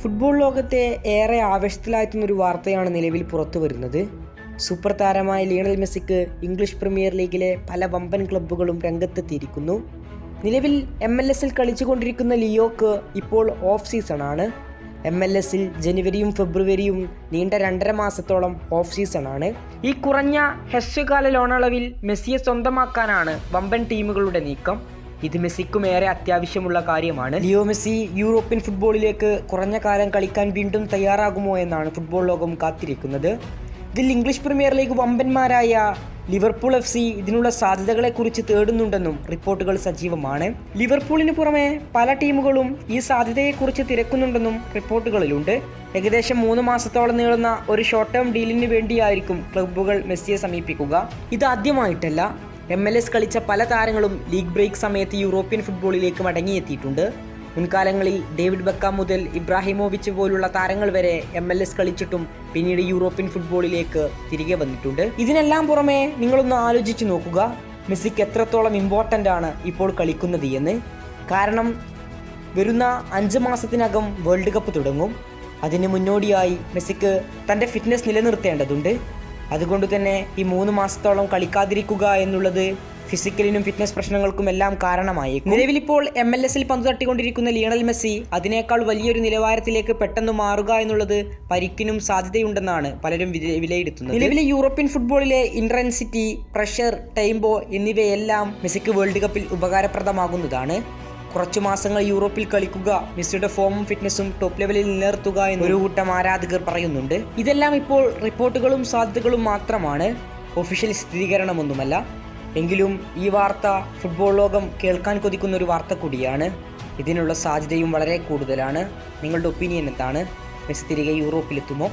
Football ലോകത്തെ ഏറെ ആവേശത്തിലാഴ്ത്തുന്ന ഒരു വാർത്തയാണ് നിലവിൽ പുറത്തു വരുന്നത്. സൂപ്പർ താരമായ ലിയണൽ മെസ്സിക്ക് ഇംഗ്ലീഷ് പ്രീമിയർ ലീഗിലെ പല വമ്പൻ ക്ലബ്ബുകളും രംഗത്തെത്തിയിരിക്കുന്നു. നിലവിൽ എം എൽ എസിൽ കളിച്ചുകൊണ്ടിരിക്കുന്ന ലിയോക്ക് ഇപ്പോൾ ഓഫ് സീസണാണ് എം എൽ എസിൽ ജനുവരിയും ഫെബ്രുവരിയും നീണ്ട രണ്ടര മാസത്തോളം ഓഫ് സീസണാണ് ഈ കുറഞ്ഞ ഹ്രസ്വകാല ലോണളവിൽ മെസ്സിയെ സ്വന്തമാക്കാനാണ് വമ്പൻ ടീമുകളുടെ നീക്കം. ഇത് മെസ്സിക്കും ഏറെ അത്യാവശ്യമുള്ള കാര്യമാണ്. ലിയോ മെസ്സി യൂറോപ്യൻ ഫുട്ബോളിലേക്ക് കുറഞ്ഞ കാലം കളിക്കാൻ വീണ്ടും തയ്യാറാകുമോ എന്നാണ് ഫുട്ബോൾ ലോകം കാത്തിരിക്കുന്നത്. ഇതിൽ ഇംഗ്ലീഷ് പ്രീമിയർ ലീഗ് വമ്പന്മാരായ ലിവർപൂൾ എഫ് സി ഇതിനുള്ള സാധ്യതകളെക്കുറിച്ച് തേടുന്നുണ്ടെന്നും റിപ്പോർട്ടുകൾ സജീവമാണ്. ലിവർപൂളിന് പുറമെ പല ടീമുകളും ഈ സാധ്യതയെക്കുറിച്ച് തിരക്കുന്നുണ്ടെന്നും റിപ്പോർട്ടുകളിലുണ്ട്. ഏകദേശം മൂന്ന് മാസത്തോളം നീളുന്ന ഒരു ഷോർട്ട് ടേം ഡീലിന് വേണ്ടിയായിരിക്കും ക്ലബ്ബുകൾ മെസ്സിയെ സമീപിക്കുക. ഇത് ആദ്യമായിട്ടല്ല. എം എൽ എസ് കളിച്ച പല താരങ്ങളും ലീഗ് ബ്രേക്ക് സമയത്ത് യൂറോപ്യൻ ഫുട്ബോളിലേക്ക് മടങ്ങിയെത്തിയിട്ടുണ്ട്. മുൻകാലങ്ങളിൽ ഡേവിഡ് ബക്കാം മുതൽ ഇബ്രാഹിമോവിച്ച് പോലുള്ള താരങ്ങൾ വരെ എം എൽ എസ് കളിച്ചിട്ടും പിന്നീട് യൂറോപ്യൻ ഫുട്ബോളിലേക്ക് തിരികെ വന്നിട്ടുണ്ട്. ഇതിനെല്ലാം പുറമെ നിങ്ങളൊന്ന് ആലോചിച്ച് നോക്കുക. മെസ്സിക്ക് എത്രത്തോളം ഇമ്പോർട്ടന്റ് ആണ് ഇപ്പോൾ കളിക്കുന്നത് എന്ന്. കാരണം വരുന്ന അഞ്ച് മാസത്തിനകം വേൾഡ് കപ്പ് തുടങ്ങും. അതിന് മുന്നോടിയായി മെസ്സിക്ക് തന്റെ ഫിറ്റ്നസ് നിലനിർത്തേണ്ടതുണ്ട്. അതുകൊണ്ട് തന്നെ ഈ മൂന്ന് മാസത്തോളം കളിക്കാതിരിക്കുക എന്നുള്ളത് ഫിസിക്കലിനും ഫിറ്റ്നസ് പ്രശ്നങ്ങൾക്കും എല്ലാം കാരണമായി നിലവിലിപ്പോൾ എം എൽ എസിൽ പന്ത് തട്ടിക്കൊണ്ടിരിക്കുന്ന ലിയണൽ മെസ്സി അതിനേക്കാൾ വലിയൊരു നിലവാരത്തിലേക്ക് പെട്ടെന്ന് മാറുക എന്നുള്ളത് പരിക്കിനും സാധ്യതയുണ്ടെന്നാണ് പലരും വിലയിരുത്തുന്നത്. നിലവിലെ യൂറോപ്യൻ ഫുട്ബോളിലെ ഇൻട്രൻസിറ്റി പ്രഷർ ടൈംബോ എന്നിവയെല്ലാം മെസ്സിക്ക് വേൾഡ് കപ്പിൽ ഉപകാരപ്രദമാകുന്നതാണ്. കുറച്ചു മാസങ്ങൾ യൂറോപ്പിൽ കളിക്കുക മെസ്സിയുടെ ഫോമും ഫിറ്റ്നസും ടോപ്പ് ലെവലിൽ നിലനിർത്തുക എന്ന് ഒരു കൂട്ടം ആരാധകർ പറയുന്നുണ്ട്. ഇതെല്ലാം ഇപ്പോൾ റിപ്പോർട്ടുകളും സാധ്യതകളും മാത്രമാണ്. ഒഫീഷ്യൽ സ്ഥിരീകരണമൊന്നുമല്ല. എങ്കിലും ഈ വാർത്ത ഫുട്ബോൾ ലോകം കേൾക്കാൻ കൊതിക്കുന്ന ഒരു വാർത്ത കൂടിയാണ്. ഇതിനുള്ള സാധ്യതയും വളരെ കൂടുതലാണ്. നിങ്ങളുടെ ഒപ്പീനിയൻ എന്താണ്? മെസ്സി തിരികെ യൂറോപ്പിലെത്തുമോ?